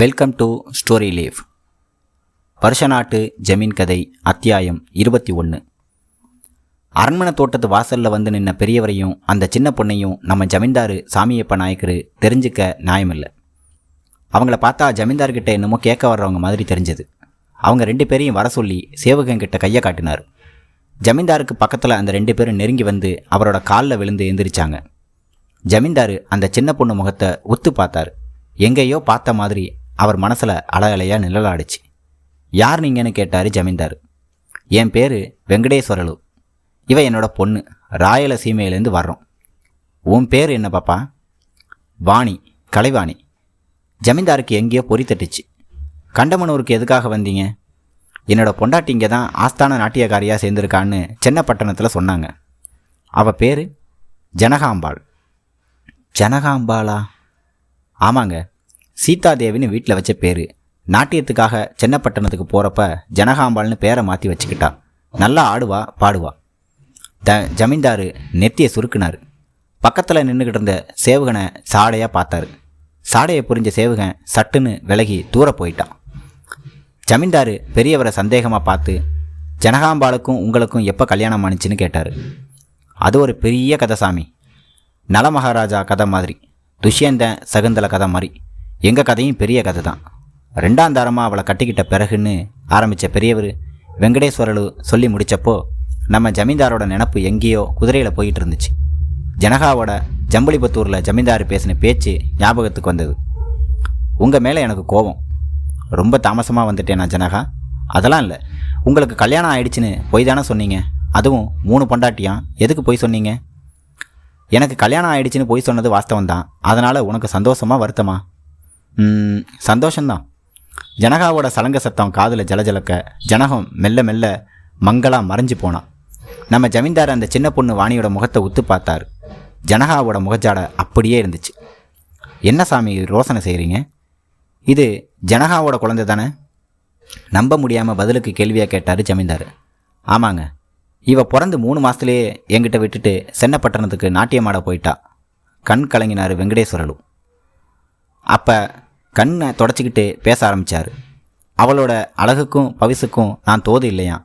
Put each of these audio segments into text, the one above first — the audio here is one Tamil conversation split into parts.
வெல்கம் டு ஸ்டோரி லீவ் வருஷநாட்டு ஜமீன் கதை அத்தியாயம் இருபத்தி ஒன்று அரண்மனை தோட்டத்து வாசலில் வந்து நின்ன பெரியவரையும் அந்த சின்ன பொண்ணையும் நம்ம ஜமீன்தாரு சாமியப்ப நாயக்கர் தெரிஞ்சுக்க நியாயமில்லை. அவங்கள பார்த்தா ஜமீன்தார்கிட்ட என்னமோ கேட்க வர்றவங்க மாதிரி தெரிஞ்சது. அவங்க ரெண்டு பேரையும் வர சொல்லி சேவகங்கிட்ட கையை காட்டினார். ஜமீன்தாருக்கு பக்கத்தில் அந்த ரெண்டு பேரும் நெருங்கி வந்து அவரோட காலில் விழுந்து எந்திரிச்சாங்க. ஜமீன்தாரு அந்த சின்ன பொண்ணு முகத்தை உத்து பார்த்தாரு. எங்கேயோ பார்த்த மாதிரி அவர் மனசில் அலையலையா நிழலாடுச்சு. யார் நீங்கன்னு கேட்டார் ஜமீன்தார். என் பேர் வெங்கடேஸ்வரலு. இவ என்னோட பொண்ணு. ராயலசீமையிலேருந்து வர்றோம். உன் பேர் என்ன பாப்பா? வாணி கலைவாணி. ஜமீன்தாருக்கு எங்கேயோ பொறி தட்டுச்சு. கண்டமனூருக்கு எதுக்காக வந்தீங்க? என்னோட பொண்டாட்டி இங்கே தான் ஆஸ்தான நாட்டியக்காரியாக சேர்ந்துருக்கான்னு சென்னப்பட்டணத்தில் சொன்னாங்க. அவள் பேர் ஜனகாம்பாள். ஜனகாம்பாளா? ஆமாங்க. சீதாதேவின்னு வீட்டில் வச்ச பேர். நாட்டியத்துக்காக சென்னப்பட்டணத்துக்கு போகிறப்ப ஜனகாம்பாள்னு பேரை மாற்றி வச்சுக்கிட்டா. நல்லா ஆடுவா பாடுவா. த ஜமீன்தாரு நெத்தியை சுருக்குனார். பக்கத்தில் நின்றுக்கிட்டு இருந்த சேவகனை சாடையாக பார்த்தாரு. சாடையை புரிஞ்ச சேவகன் சட்டுன்னு விலகி தூர போயிட்டான் ஜமீன்தாரு பெரியவரை சந்தேகமாக பார்த்து ஜனகாம்பாளுக்கும் உங்களுக்கும் எப்போ கல்யாணம் ஆணுச்சுன்னு கேட்டார். அது ஒரு பெரிய கதை சாமி. நலமகாராஜா கதை மாதிரி. துஷ்யந்தன் சகுந்தல கதை மாதிரி. எங்கள் கதையும் பெரிய கதை தான் ரெண்டாம் தாரமாக அவளை கட்டிக்கிட்ட பிறகுன்னு ஆரம்பித்த பெரியவர் வெங்கடேஸ்வரலு சொல்லி முடித்தப்போ நம்ம ஜமீன்தாரோட நினப்பு எங்கேயோ குதிரையில் போயிட்டு இருந்துச்சு ஜனகாவோட ஜம்பளிபத்தூரில் ஜமீன்தார் பேசின பேச்சு ஞாபகத்துக்கு வந்தது. உங்கள் மேலே எனக்கு கோபம். ரொம்ப தாமசமாக வந்துட்டேன் நான் ஜனகா? அதெல்லாம் இல்லை. உங்களுக்கு கல்யாணம் ஆயிடுச்சுன்னு போய் தானே சொன்னீங்க? அதுவும் மூணு பொண்டாட்டியான் எதுக்கு போய் சொன்னீங்க? எனக்கு கல்யாணம் ஆயிடுச்சுன்னு போய் சொன்னது வாஸ்தவம் தான் அதனால் உனக்கு சந்தோஷமா வருத்தமா? சந்தோஷந்தான் ஜனகாவோட சலங்க சத்தம் காதில் ஜலஜலக்க ஜனகம் மெல்ல மெல்ல மங்களாக மறைஞ்சு போனான். நம்ம ஜமீன்தார் அந்த சின்ன பொண்ணு வாணியோட முகத்தை உத்து பார்த்தார். ஜனகாவோட முகஜாடை அப்படியே இருந்துச்சு. என்ன சாமி ரோசனை செய்கிறீங்க இது ஜனகாவோட குழந்தை தானே? நம்ப முடியாமல் பதிலுக்கு கேள்வியாக கேட்டார் ஜமீன்தார். ஆமாங்க. இவ பிறந்து மூணு மாதத்துலேயே எங்கிட்ட விட்டுட்டு சென்னப்பட்டணத்துக்கு நாட்டியமாட போயிட்டா. கண் கலங்கினார் வெங்கடேஸ்வரலு அப்போ கண்ணை தொடச்சிக்கிட்டு பேச ஆரம்பித்தார் அவளோட அழகுக்கும் பவிசுக்கும் நான் தோது இல்லையா?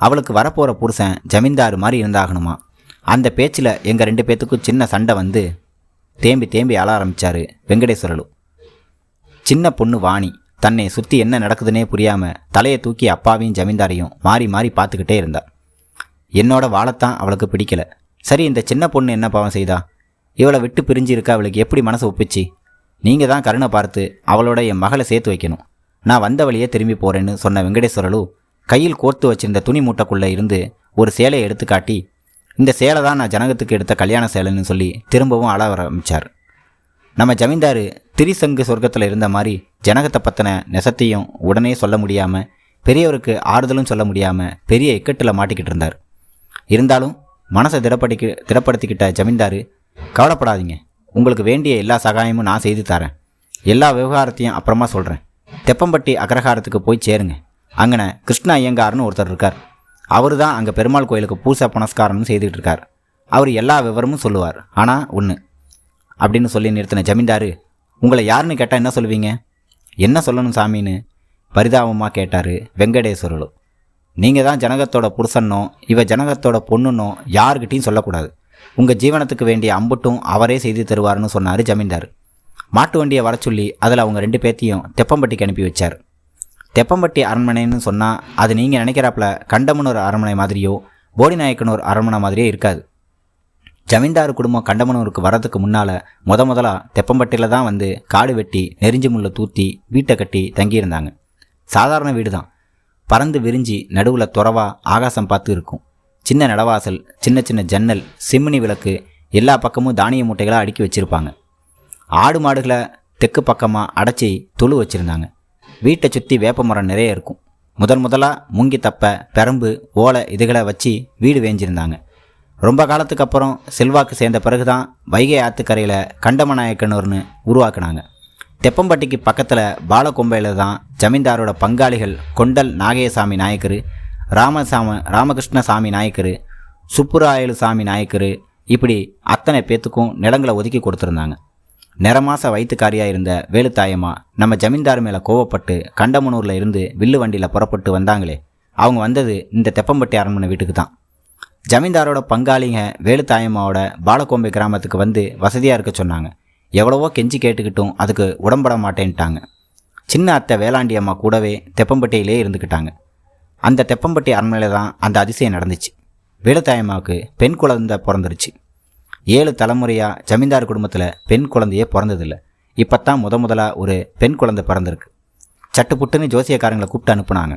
அவளுக்கு வரப்போகிற புருஷன் ஜமீன்தார் மாதிரி இருந்தாகணுமா? அந்த பேச்சில் எங்கள் ரெண்டு பேத்துக்கும் சின்ன சண்டை வந்து தேம்பி தேம்பி அழ ஆரம்பித்தார் வெங்கடேஸ்வரலு. சின்ன பொண்ணு வாணி தன்னை சுற்றி என்ன நடக்குதுன்னே புரியாமல் தலையை தூக்கி அப்பாவையும் ஜமீன்தாரையும் மாறி மாறி பார்த்துக்கிட்டே இருந்தா. என்னோட வாழத்தான் அவளுக்கு பிடிக்கல. சரி இந்த சின்ன பொண்ணு என்ன பாவம் செய்தா? இவளை விட்டு பிரிஞ்சு இருக்கா அவளுக்கு எப்படி மனசு ஒப்பிச்சு? நீங்கள் தான் கருணை பார்த்து அவளோட என் மகளை சேர்த்து வைக்கணும். நான் வந்த வழியே திரும்பி போகிறேன்னு சொன்ன வெங்கடேஸ்வரலு கையில் கோர்த்து வச்சிருந்த துணி மூட்டைக்குள்ளே இருந்து ஒரு சேலையை எடுத்து காட்டி இந்த சேலை தான் நான் ஜனகத்துக்கு எடுத்த கல்யாண சேலைன்னு சொல்லி திரும்பவும் அழ ஆரம்பித்தார் நம்ம ஜமீன்தாரு திரிசங்கு சொர்க்கத்தில் இருந்த மாதிரி ஜனகத்தை பற்றின நெசத்தையும் உடனே சொல்ல முடியாமல் பெரியவருக்கு ஆறுதலும் சொல்ல முடியாமல் பெரிய இக்கட்டில் மாட்டிக்கிட்டு இருந்தார். இருந்தாலும் மனசை திடப்படுத்தி திடப்படுத்திக்கிட்ட ஜமீன்தாரு கவலைப்படாதீங்க. உங்களுக்கு வேண்டிய எல்லா சகாயமும் நான் செய்து தரேன். எல்லா விவகாரத்தையும் அப்புறமா சொல்கிறேன் தெப்பம்பட்டி அக்ரஹாரத்துக்கு போய் சேருங்க. அங்கன கிருஷ்ண ஐயங்கார்னு ஒருத்தர் இருக்கார். அவர் தான் அங்கே பெருமாள் கோயிலுக்கு பூசை புனஸ்காரம்னு செய்துக்கிட்டு இருக்கார். அவர் எல்லா விவரமும் சொல்லுவார். ஆனால் ஒன்று அப்படின்னு சொல்லி நிறுத்தின ஜமீன்தாரு உங்களை யாருன்னு கேட்டால் என்ன சொல்லுவீங்க? என்ன சொல்லணும் சாமின்னு? பரிதாபமாக கேட்டார் வெங்கடேஸ்வரலு. நீங்கள் தான் ஜனகத்தோட புருஷன்னோ இவ ஜனகத்தோட பொண்ணுன்னோ யாருக்கிட்டையும் சொல்லக்கூடாது. உங்கள் ஜீவனத்துக்கு வேண்டிய அம்புட்டும் அவரே செய்து தருவார்னு சொன்னார் ஜமீன்தார். மாட்டு வண்டியை வர சொல்லி அதில் அவங்க ரெண்டு பேர்த்தையும் தெப்பம்பட்டிக்கு அனுப்பி வச்சார். தெப்பம்பட்டி அரண்மனைன்னு சொன்னால் அது நீங்கள் நினைக்கிறாப்புல கண்டமனூர் அரண்மனை மாதிரியோ போடிநாயக்கனூர் அரண்மனை மாதிரியோ இருக்காது. ஜமீன்தார் குடும்பம் கண்டமனூருக்கு வரதுக்கு முன்னால் முத முதலாக தெப்பம்பட்டியில் தான் வந்து காடு வெட்டி நெறிஞ்சு முள்ள தூத்தி வீட்டை கட்டி தங்கியிருந்தாங்க. சாதாரண வீடு தான் பறந்து விரிஞ்சி நடுவில் துறவா ஆகாசம் பார்த்து இருக்கும். சின்ன நடவாசல் சின்ன சின்ன ஜன்னல் சிம்னி விளக்கு எல்லா பக்கமும் தானிய மூட்டைகளாக அடுக்கி வச்சுருப்பாங்க. ஆடு மாடுகளை தெற்கு பக்கமாக அடைச்சி துளு வச்சுருந்தாங்க. வீட்டை சுற்றி வேப்ப மரம் நிறைய இருக்கும். முதன் முதலாக மூங்கி தப்பை பெரம்பு ஓலை இதுகளை வச்சு வீடு வேஞ்சிருந்தாங்க. ரொம்ப காலத்துக்கு அப்புறம் செல்வாக்கு சேர்ந்த பிறகு தான் வைகை ஆற்றுக்கரையில் கண்டமநாயக்கனூர்னு உருவாக்குனாங்க. தெப்பம்பட்டிக்கு பக்கத்தில் பாலக்கொம்பையில் தான் ஜமீன்தாரோட பங்காளிகள் கொண்டல் நாகேயசாமி நாயக்கர் ராமசாம ராமகிருஷ்ண சாமி நாயக்கர் சுப்புராயலு சாமி நாயக்கர் இப்படி அத்தனை பேத்துக்கும் நிலங்களை ஒதுக்கி கொடுத்துருந்தாங்க. நிறமாச வயிற்றுக்காரியாக இருந்த வேலுத்தாயம்மா நம்ம ஜமீன்தார் மேலே கோவப்பட்டு கண்டமனூரில் இருந்து வில்லு வண்டியில் புறப்பட்டு வந்தாங்களே அவங்க வந்தது இந்த தெப்பம்பட்டி அரண்மனை வீட்டுக்கு தான் ஜமீன்தாரோட பங்காளிங்க வேலுத்தாயம்மாவோட பாலக்கோம்பை கிராமத்துக்கு வந்து வசதியாக இருக்க சொன்னாங்க. எவ்வளவோ கெஞ்சி கேட்டுக்கிட்டும் அதுக்கு உடம்பட மாட்டேன்ட்டாங்க. சின்ன அத்தை வேளாண்டி அம்மா கூடவே தெப்பம்பட்டியிலே இருந்துக்கிட்டாங்க. அந்த தெப்பம்பட்டி அரண்மனையில் தான் அந்த அதிசயம் நடந்துச்சு. வேலுத்தாயம்மாவுக்கு பெண் குழந்தை பிறந்துருச்சு. ஏழு தலைமுறையாக ஜமீன்தார் குடும்பத்தில் பெண் குழந்தையே பிறந்ததில்ல. இப்போ தான் முத முதலாக ஒரு பெண் குழந்தை பிறந்திருக்கு. சட்டு புட்டுன்னு ஜோசியக்காரங்களை கூப்பிட்டு அனுப்புனாங்க.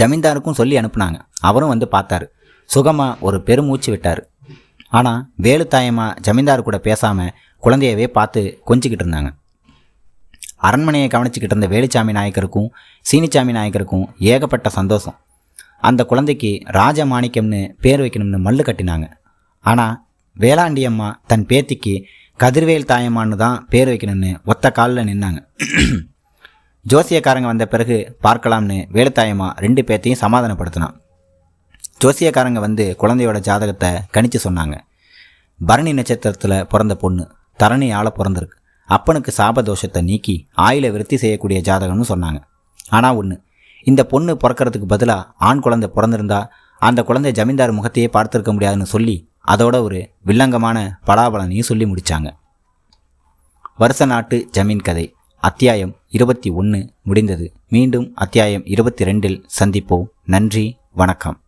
ஜமீன்தாருக்கும் சொல்லி அனுப்புனாங்க. அவரும் வந்து பார்த்தாரு. சுகமாக ஒரு பெருமூச்சு விட்டார். ஆனால் வேலுத்தாயம்மா ஜமீன்தார் கூட பேசாமல் குழந்தையவே பார்த்து கொஞ்சிக்கிட்டு இருந்தாங்க. அரண்மனையை கவனிச்சுக்கிட்டு இருந்த வேலுச்சாமி நாயக்கருக்கும் சீனிச்சாமி நாயக்கருக்கும் ஏகப்பட்ட சந்தோஷம். அந்த குழந்தைக்கு ராஜ மாணிக்கம்னு பேர் வைக்கணும்னு மல்லு கட்டினாங்க. ஆனால் வேளாண்டி அம்மா தன் பேத்திக்கு கதிர்வேல் தாயம்மான்னு தான் பேர் வைக்கணும்னு ஒத்த காலில் நின்னாங்க. ஜோசியக்காரங்க வந்த பிறகு பார்க்கலாம்னு வேலுத்தாயம்மா ரெண்டு பேர்த்தையும் சமாதானப்படுத்தினான். ஜோசியக்காரங்க வந்து குழந்தையோட ஜாதகத்தை கணிச்சு சொன்னாங்க. பரணி நட்சத்திரத்தில் பிறந்த பொண்ணு தரணி ஆளை பிறந்திருக்கு. அப்பனுக்கு சாபதோஷத்தை நீக்கி ஆயில விருத்தி செய்யக்கூடிய ஜாதகம்னு சொன்னாங்க. ஆனால் ஒன்று இந்த பொண்ணு பிறக்கறதுக்கு பதிலாக ஆண் குழந்தை பிறந்திருந்தா அந்த குழந்தை ஜமீன்தார் முகத்தையே பார்த்துருக்க முடியாதுன்னு சொல்லி அதோட ஒரு வில்லங்கமான பலாபலனையும் சொல்லி முடித்தாங்க வருஷ நாட்டு ஜமீன் கதை அத்தியாயம் இருபத்தி ஒன்று முடிந்தது. மீண்டும் அத்தியாயம் இருபத்தி ரெண்டில் சந்திப்போம். நன்றி வணக்கம்.